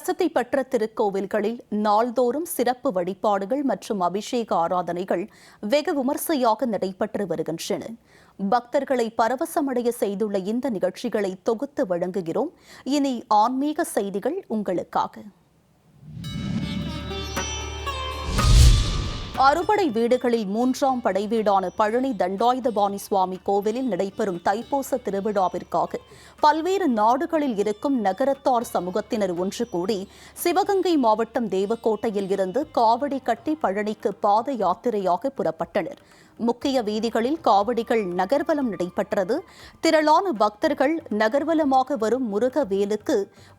பிரசித்தி பெற்ற திருக்கோவில்களில் நாள்தோறும் சிறப்பு வழிபாடுகள் மற்றும் அபிஷேக ஆராதனைகள் வெகு விமர்சையாக நடைபெற்று வருகின்றன. பக்தர்களை பரவசமடைய செய்துள்ள இந்த நிகழ்ச்சிகளை தொகுத்து வழங்குகிறோம். இனி ஆன்மீக செய்திகள் உங்களுக்காக. அறுபடை வீடுகளில் மூன்றாம் படை வீடான பழனி தண்டாயுதபாணி சுவாமி கோவிலில் நடைபெறும் தைப்பூச திருவிழாவிற்காக பல்வேறு நாடுகளில் இருக்கும் நகரத்தார் சமூகத்தினர் ஒன்று கூடி சிவகங்கை மாவட்டம் தேவக்கோட்டையில் இருந்து காவடி கட்டி பழனிக்கு பாத யாத்திரையாக புறப்பட்டனர். முக்கிய வீதிகளில் காவடிகள் நகர்வலம் நடைபெற்றது. திரளான பக்தர்கள் நகர்வலமாக வரும் முருகவேலுக்கு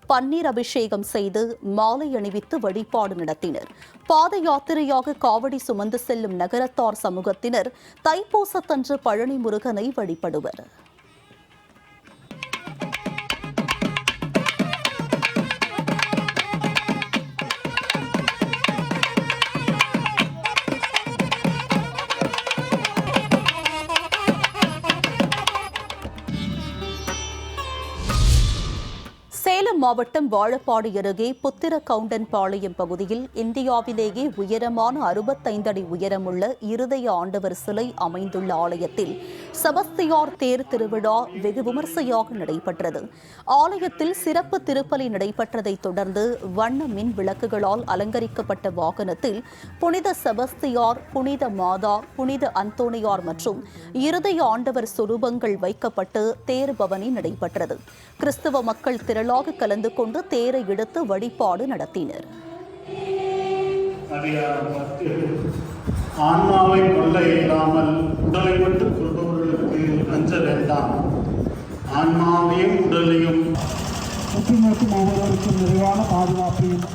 பன்னீர் அபிஷேகம் செய்து மாலை அணிவித்து வழிபாடு நடத்தினர். பாத யாத்திரையாக காவடி சுமந்து செல்லும் நகரத்தார் சமூகத்தினர் தைப்பூசத்தன்று பழனி முருகனை வழிபடுவர். மாவட்டம் வாழப்பாடி அருகே புத்திர கவுண்டன் பாளையம் பகுதியில் இந்தியாவிலேயே உயரமான அறுபத்தைந்து அடி உயரமுள்ள இருதய ஆண்டவர் சிலை அமைந்துள்ள ஆலயத்தில் செபஸ்தியார் தேர் திருவிழா வெகு விமர்சையாக நடைபெற்றது. ஆலயத்தில் சிறப்பு திருப்பலி நடைபெற்றதைத் தொடர்ந்து வண்ண மின் விளக்குகளால் அலங்கரிக்கப்பட்ட வாகனத்தில் புனித செபஸ்தியார் புனித மாதா புனித அந்தோணியார் மற்றும் இருதய ஆண்டவர் சுரூபங்கள் வைக்கப்பட்டு தேர் பவனி நடைபெற்றது. கிறிஸ்தவ மக்கள் திரளாக கலந்து கொண்டு தேரை எடுத்து வழிபாடு நடத்தினர். ஆன்மாவை கொல்ல இயலாமல் உடலை மட்டும் கொள்பவர்களுக்கு அஞ்ச வேண்டாம் ஆன்மாவையும் உடலையும். ஒவ்வொருவருக்கும் நிறைவான பாதுகாப்பையும்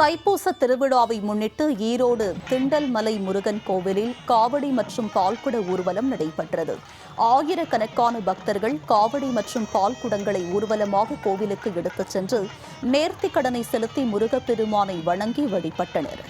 தைப்பூச திருவிழாவை முன்னிட்டு ஈரோடு திண்டல்மலை முருகன் கோவிலில் காவடி மற்றும் பால்குட ஊர்வலம் நடைபெற்றது. ஆயிரக்கணக்கான பக்தர்கள் காவடி மற்றும் பால் குடங்களை ஊர்வலமாக கோவிலுக்கு எடுத்துச் சென்று நேர்த்திக் கடனை செலுத்தி முருகப்பெருமானை வணங்கி வழிபட்டனர்.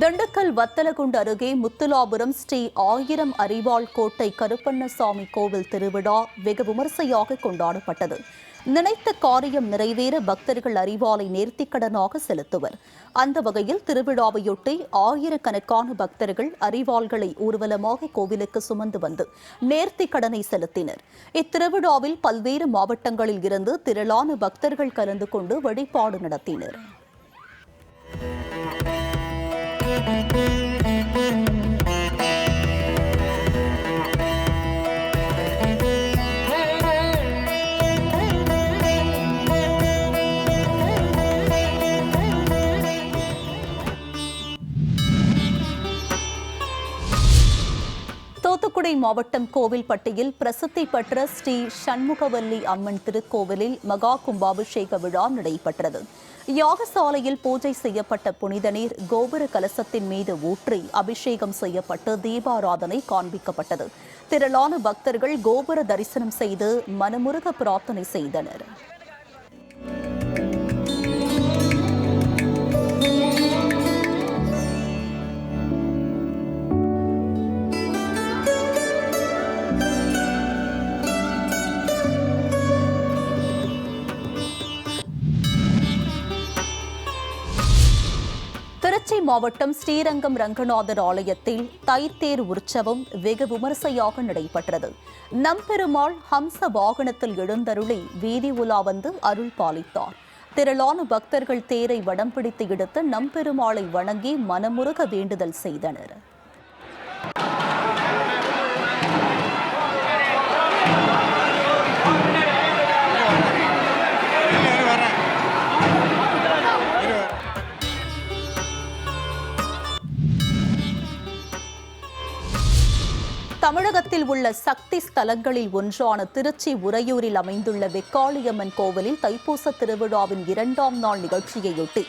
திண்டுக்கல் வத்தலகுண்டு அருகே முத்துலாபுரம் ஸ்ரீ ஆயிரம் அறிவாள் கோட்டை கருப்பண்ணசாமி கோவில் திருவிழா வெகு விமர்சையாக கொண்டாடப்பட்டது. நினைத்த காரியம் நிறைவேற பக்தர்கள் அறிவாலை நேர்த்திக்கடனாக செலுத்துவர். அந்த வகையில் திருவிழாவையொட்டி ஆயிரக்கணக்கான பக்தர்கள் அறிவாள்களை ஊர்வலமாக கோவிலுக்கு சுமந்து வந்து நேர்த்திக்கடனை செலுத்தினர். இத்திருவிழாவில் பல்வேறு மாவட்டங்களில் இருந்து திரளான பக்தர்கள் கலந்து கொண்டு வழிபாடு நடத்தினர். Thank you. மாவட்டம் கோவில்பட்டியில் பிரசித்தி பெற்ற ஸ்ரீ சண்முகவல்லி அம்மன் திருக்கோவிலில் மகா கும்பாபிஷேக விழா நடைபெற்றது. யாகசாலையில் பூஜை செய்யப்பட்ட புனித நீர் கோபுர கலசத்தின் மீது ஊற்றி அபிஷேகம் செய்யப்பட்டு தீபாராதனை காண்பிக்கப்பட்டது. திரளான பக்தர்கள் கோபுர தரிசனம் செய்து மனமுருக பிரார்த்தனை செய்தனர். மாவட்டம் ஸ்ரீரங்கம் ரங்கநாதர் ஆலயத்தில் தைத்தேர் உற்சவம் வெகு விமர்சையாக நடைபெற்றது. நம்பெருமாள் ஹம்ச வாகனத்தில் எழுந்தருளி வீதி உலா வந்து அருள் பாலித்தார். திரளான பக்தர்கள் தேரை வடம் பிடித்து எடுத்து நம்பெருமாளை வணங்கி மனமுருக வேண்டுதல் செய்தனர். உள்ள சக்தி ஸ்தலங்களில் ஒன்றான திருச்சி உறையூரில் அமைந்துள்ள வெக்காளியம்மன் கோவிலில் தைப்பூச திருவிழாவின் இரண்டாம் நாள் நிகழ்ச்சியையொட்டி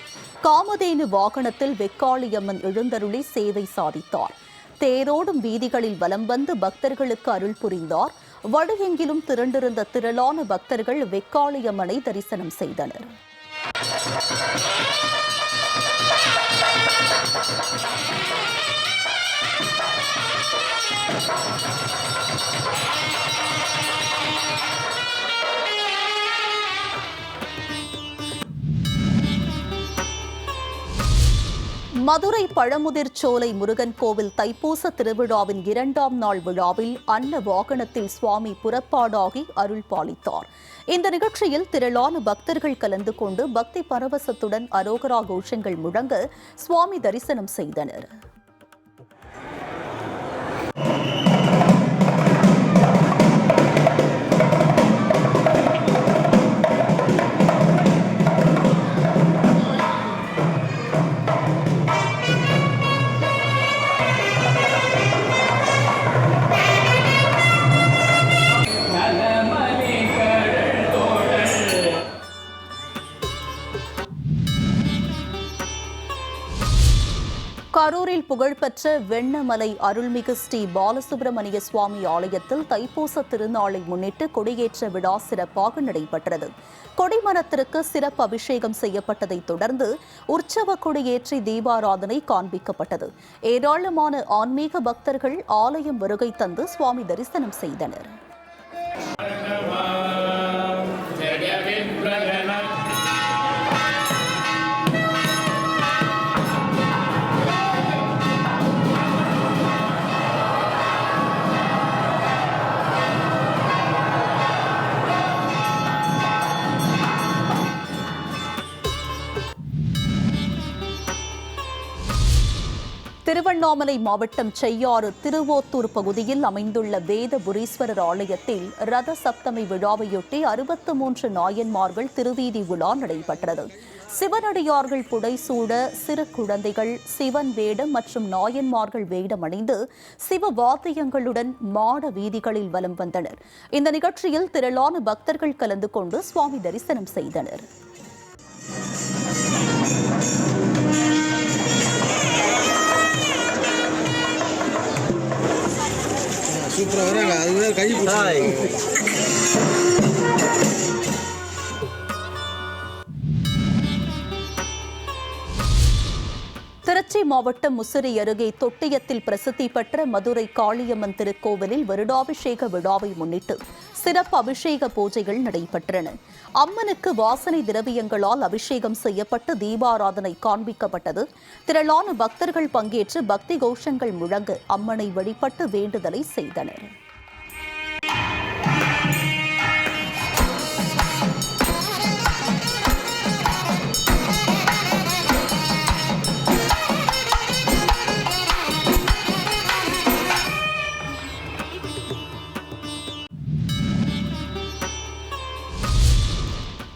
காமதேனு வாகனத்தில் வெக்காளியம்மன் எழுந்தருளி சேவை சாதித்தார். தேரோடும் வீதிகளில் வலம் வந்து பக்தர்களுக்கு அருள் புரிந்தார். வழியெங்கிலும் திரண்டிருந்த திரளான பக்தர்கள் வெக்காளியம்மனை தரிசனம் செய்தனர். மதுரை பழமுதிர் சோலை முருகன் கோவில் தைப்பூச திருவிழாவின் இரண்டாம் நாள் விழாவில் அன்ன வாகனத்தில் சுவாமி புறப்பாடாகி அருள் பாலித்தார். இந்த நிகழ்ச்சியில் திரளான பக்தர்கள் கலந்து கொண்டு பக்தி பரவசத்துடன் அரோகரா கோஷங்கள் முழங்க சுவாமி தரிசனம் செய்தனர். கரூரில் புகழ்பெற்ற வெண்ணமலை அருள்மிகு ஸ்ரீ பாலசுப்பிரமணிய சுவாமி ஆலயத்தில் தைப்பூச திருநாளை முன்னிட்டு கொடியேற்ற விழா சிறப்பாக நடைபெற்றது. கொடிமரத்திற்கு சிறப்பு அபிஷேகம் செய்யப்பட்டதைத் தொடர்ந்து உற்சவ கொடியேற்றி தீபாராதனை காண்பிக்கப்பட்டது. ஏராளமான ஆன்மீக பக்தர்கள் ஆலயம் வருகை தந்து சுவாமி தரிசனம் செய்தனர். திருவண்ணாமலை மாவட்டம் செய்யாறு திருவோத்தூர் பகுதியில் அமைந்துள்ள வேதபுரீஸ்வரர் ஆலயத்தில் ரத சப்தமி விழாவையொட்டி அறுபத்து மூன்று நாயன்மார்கள் திருவீதி உலா நடைபெற்றது. சிவனடியார்கள் புடைசூட சிறு குழந்தைகள் சிவன் வேடம் மற்றும் நாயன்மார்கள் வேடம் அணிந்து சிவ வாத்தியங்களுடன் மாட வீதிகளில் வலம் வந்தனர். இந்த நிகழ்ச்சியில் திரளான பக்தர்கள் கலந்து கொண்டு சுவாமி தரிசனம் செய்தனர். அது திருச்சி மாவட்டம் முசிறி அருகே தொட்டியத்தில் பிரசித்தி பெற்ற மதுரை காளியம்மன் திருக்கோவிலில் வருடாபிஷேக விழாவை முன்னிட்டு சிறப்பு அபிஷேக பூஜைகள் நடைபெற்றன. அம்மனுக்கு வாசனை திரவியங்களால் அபிஷேகம் செய்யப்பட்டு தீபாராதனை காண்பிக்கப்பட்டது. திரளான பக்தர்கள் பங்கேற்று பக்தி கோஷங்கள் முழங்க அம்மனை வழிபட்டு வேண்டுதலை செய்தனர்.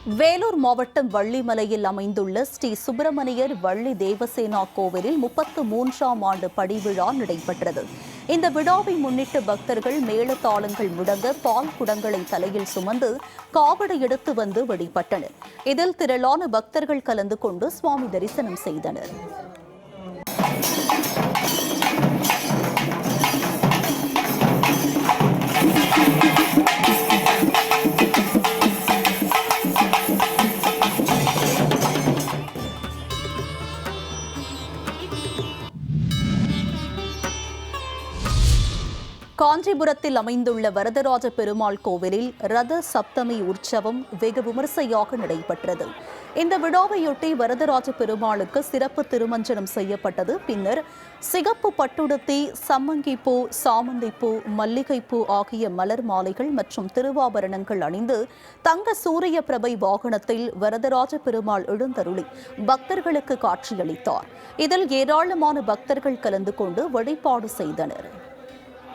வேலூர் மாவட்டம் வள்ளிமலையில் அமைந்துள்ள ஸ்ரீ சுப்பிரமணியர் வள்ளி தேவசேனா கோவிலில் முப்பத்து மூன்றாம் ஆண்டு படிவிழா நடைபெற்றது. இந்த விழாவை முன்னிட்டு பக்தர்கள் மேளதாளங்கள் முடங்க பால் குடங்களை தலையில் சுமந்து காவடி எடுத்து வந்து வழிபட்டனர். இதில் திரளான பக்தர்கள் கலந்து கொண்டு சுவாமி தரிசனம் செய்தனர். காஞ்சிபுரத்தில் அமைந்துள்ள வரதராஜ பெருமாள் கோவிலில் ரத சப்தமி உற்சவம் வெகு விமர்சையாக நடைபெற்றது. இந்த விழாவையொட்டி வரதராஜ பெருமாளுக்கு சிறப்பு திருமஞ்சனம் செய்யப்பட்டது. பின்னர் சிகப்பு பட்டுடுத்தி சம்மங்கிப்பூ சாமந்திப்பூ மல்லிகைப்பூ ஆகிய மலர் மாலைகள் மற்றும் திருவாபரணங்கள் அணிந்து தங்க சூரிய பிரபை வாகனத்தில் வரதராஜ பெருமாள் எழுந்தருளி பக்தர்களுக்கு காட்சியளித்தார். இதில் ஏராளமான பக்தர்கள் கலந்து கொண்டு வழிபாடு செய்தனர்.